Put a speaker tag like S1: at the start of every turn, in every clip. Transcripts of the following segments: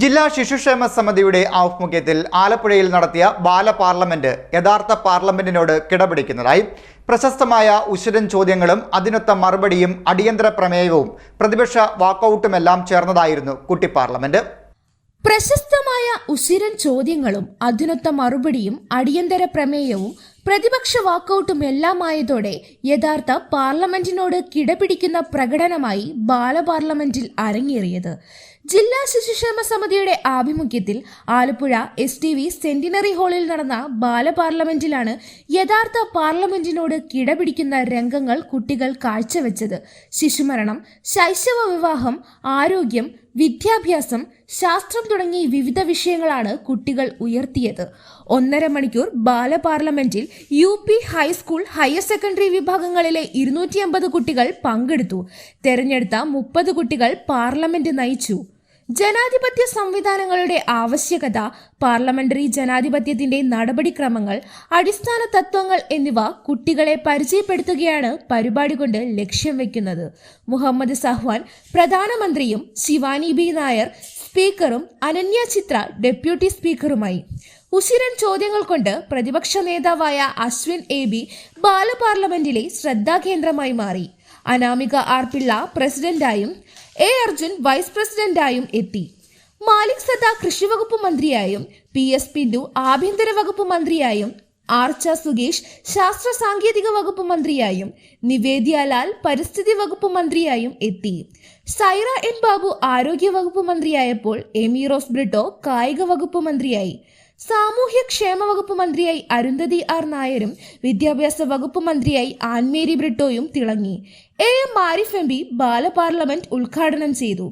S1: ജില്ലാ ശിശുക്ഷേമ സമിതിയുടെ ആഭിമുഖ്യത്തിൽ ആലപ്പുഴയിൽ നടത്തിയ ബാലപാർലമെന്റ് യഥാർത്ഥ പാർലമെന്റിനോട് കിടപിടിക്കുന്നതായി പ്രശസ്തമായ ഉശിരൻ ചോദ്യങ്ങളും അതിനൊത്ത മറുപടിയും അടിയന്തര പ്രമേയവും പ്രതിപക്ഷ വാക്കൌട്ടുമെല്ലാം ചേർന്നതായിരുന്നു കുട്ടി പാർലമെന്റ്.
S2: പ്രശസ്തമായ ഉശിരൻ ചോദ്യങ്ങളും അതിനൊത്ത മറുപടിയും അടിയന്തര പ്രമേയവും പ്രതിപക്ഷ വാക്കൌട്ടും എല്ലാമായതോടെ യഥാർത്ഥ പാർലമെന്റിനോട് കിടപിടിക്കുന്ന പ്രകടനമായി ബാലപാർലമെന്റിൽ അരങ്ങേറിയത്. ജില്ലാ ശിശുക്ഷേമ സമിതിയുടെ ആഭിമുഖ്യത്തിൽ Alappuzha S T V centenary ഹാളിൽ നടന്ന ബാലപാർലമെന്റിലാണ് യഥാർത്ഥ പാർലമെന്റിനോട് കിടപിടിക്കുന്ന രംഗങ്ങൾ കുട്ടികൾ കാഴ്ചവെച്ചത്. ശിശുമരണം ശൈശവ വിവാഹം ആരോഗ്യം വിദ്യാഭ്യാസം ശാസ്ത്രം തുടങ്ങി വിവിധ വിഷയങ്ങളാണ് കുട്ടികൾ ഉയർത്തിയത്. ഒന്നര മണിക്കൂർ ബാലപാർലമെന്റിൽ U P high school higher secondary വിഭാഗങ്ങളിലെ ഇരുന്നൂറ്റി കുട്ടികൾ പങ്കെടുത്തു. തെരഞ്ഞെടുത്ത മുപ്പത് കുട്ടികൾ പാർലമെന്റ് നയിച്ചു. ജനാധിപത്യ സംവിധാനങ്ങളുടെ ആവശ്യകത പാർലമെന്ററി ജനാധിപത്യത്തിന്റെ നടപടിക്രമങ്ങൾ അടിസ്ഥാന തത്വങ്ങൾ എന്നിവ കുട്ടികളെ പരിചയപ്പെടുത്തുകയാണ് പരിപാടി കൊണ്ട് ലക്ഷ്യം വെക്കുന്നത്. മുഹമ്മദ് സഹ്വാൻ പ്രധാനമന്ത്രിയും ശിവാനി ബി നായർ സ്പീക്കറും അനന്യ ചിത്ര ഡെപ്യൂട്ടി സ്പീക്കറുമായി. ഉശിരൻ ചോദ്യങ്ങൾ കൊണ്ട് പ്രതിപക്ഷ നേതാവായ അശ്വിൻ എ ബി ബാലപാർലമെന്റിലെ ശ്രദ്ധാകേന്ദ്രമായി മാറി. അനാമിക ആർ പിള്ള പ്രസിഡന്റായും എ അർജുൻ വൈസ് പ്രസിഡന്റായും എത്തി. മാലിക് സദ കൃഷിവകുപ്പ് മന്ത്രിയായും പി എസ് പിന്ദു ആഭ്യന്തര വകുപ്പ് മന്ത്രിയായും ആർച്ച സുഗീഷ് ശാസ്ത്ര സാങ്കേതിക വകുപ്പ് മന്ത്രിയായും നിവേദ്യ ലാൽ പരിസ്ഥിതി വകുപ്പ് മന്ത്രിയായും എത്തി. സൈറ എൻ ബാബു ആരോഗ്യ വകുപ്പ് മന്ത്രിയായപ്പോൾ എമി റോസ് ബ്രിട്ടോ കായിക വകുപ്പ് മന്ത്രിയായി. സാമൂഹ്യ ക്ഷേമ വകുപ്പ് മന്ത്രിയായി അരുന്ധതി ആർ നായരും വിദ്യാഭ്യാസ വകുപ്പ് മന്ത്രിയായി ആൻമേരി ബ്രിട്ടോയും തിളങ്ങി. A M Arif M P ബാലപാർലമെന്റ് ഉദ്ഘാടനം ചെയ്തു.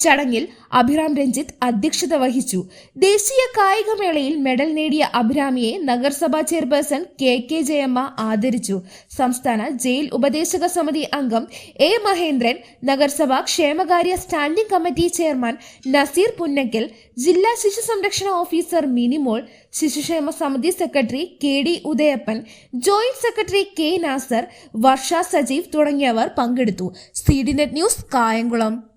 S2: ചടങ്ങിൽ അഭിറാം രഞ്ജിത്ത് അധ്യക്ഷത വഹിച്ചു. ദേശീയ കായികമേളയിൽ മെഡൽ നേടിയ അഭിരാമിയെ നഗരസഭാ ചെയർപേഴ്സൺ കെ കെ ജയമ്മ ആദരിച്ചു. സംസ്ഥാന ജയിൽ ഉപദേശക സമിതി അംഗം എ മഹേന്ദ്രൻ നഗരസഭാ ക്ഷേമകാര്യ standing committee chairman Naseer Punnakkal ജില്ലാ ശിശു സംരക്ഷണ ഓഫീസർ മിനിമോൾ ശിശുക്ഷേമ സമിതി secretary K D Udayappan joint secretary K Nasar Varsha Sajeev തുടങ്ങിയവർ പങ്കെടുത്തു. C net news Kayamkulam.